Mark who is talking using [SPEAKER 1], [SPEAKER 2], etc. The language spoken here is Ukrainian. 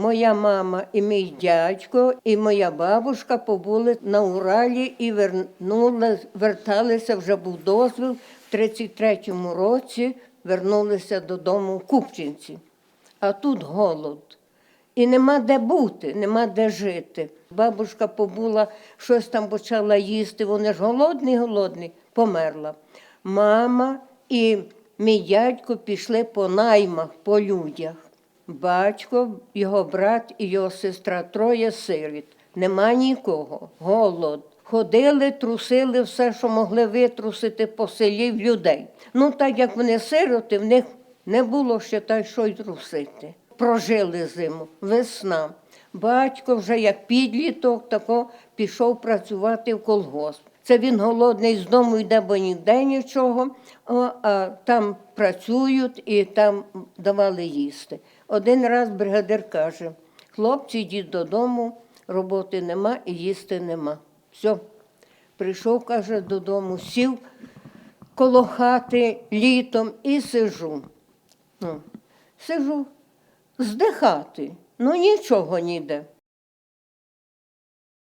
[SPEAKER 1] моя мама і мій дядько, і моя бабушка побули на Уралі і верталися, вже був дозвіл. В 33-му році вернулися додому в Купчинці. А тут голод. І нема де бути, нема де жити. Бабушка побула, щось там почала їсти, вони ж голодні, голодні, померла. Мама і мій дядько пішли по наймах, по людях. Батько, його брат і його сестра, троє сиріт. Нема нікого, голод. Ходили, трусили все, що могли витрусити по селі в людей. Ну, так як вони сироти, в них не було ще та що й трусити. Прожили зиму, весна. Батько вже як підліток тако пішов працювати в колгосп. Це він голодний з дому йде, бо ніде нічого, а там працюють і там давали їсти. Один раз бригадир каже: хлопці, йдіть додому, роботи нема і їсти нема. Все. Прийшов, каже, додому, сів коло хати літом і сижу. Ну, сижу здихати, ну нічого ніде.